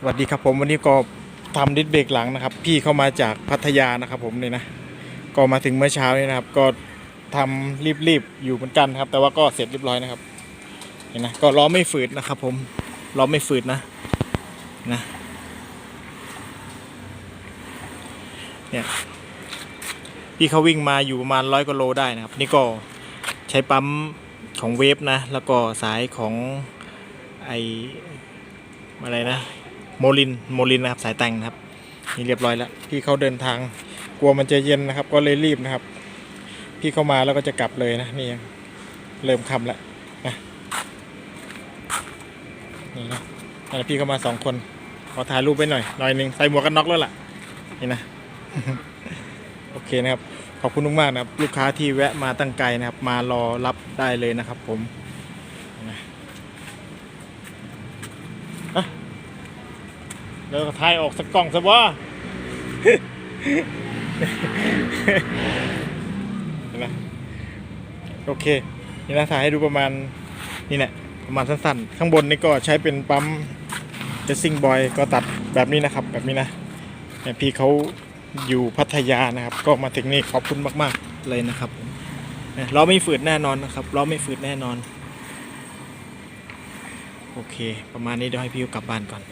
สวัสดีครับผมวันนี้ก็ทำดิสเบรกหลังนะครับ พี่เข้ามาจากพัทยานะครับผมเนี่ยนะก็มาถึงเมื่อเช้านี้นะครับ ก็ทำรีบๆอยู่เหมือนกันครับ แต่ว่าก็เสร็จเรียบร้อยนะครับเห็นนะก็ล้อไม่ฝืดนะครับ ผมล้อไม่ฝืดนะนะเนี่ยพี่เขาวิ่งมาอยู่ประมาณร้อยกว่าโลได้นะครับ นี่ก็ใช้ปั๊มของเวฟนะ แล้วก็สายของไออะไรนะ โมลินโมลินนะครับสายแต่งนะครับนี่เรียบร้อยแล้วพี่เขาเดินทางกลัวมันจะเย็นนะครับ ก็เลยรีบนะครับ พี่เข้ามาแล้วก็จะกลับเลยนะนี่เริ่มคำแล้วนะนี่นะนั่นพี่เข้ามาสองคนขอถ่ายรูปไปหน่อยหน่อยหนึ่งใส่หมวกกันน็อกแล้วล่ะนี่นะโอเคนะครับ ขอบคุณมากๆนะครับ ลูกค้าที่แวะมาตั้งไกลนะครับ มารอรับได้เลยนะครับ ผมอะ แล้วก็ถ่ายออกสักกล่องซะว่าเห็นไหมโอเค นี่นะถ่ายให้ดูประมาณนี่แหละประมาณสั้นๆ ข้างบนนี่ก็ใช้เป็นปั๊มเจสซิ่งบอยก็ตัดแบบนี้นะครับ แบบนี้นะเนี่ยพี่เขาอยู่พัทยานะครับ ก็มาถึงนี่ขอบคุณมาก ๆ เลยนะครับเนี่ยล้อไม่ฝืดแน่นอนนะครับล้อไม่ฝืดแน่นอน โอเค ประมาณนี้เดี๋ยวให้พี่กลับบ้านก่อน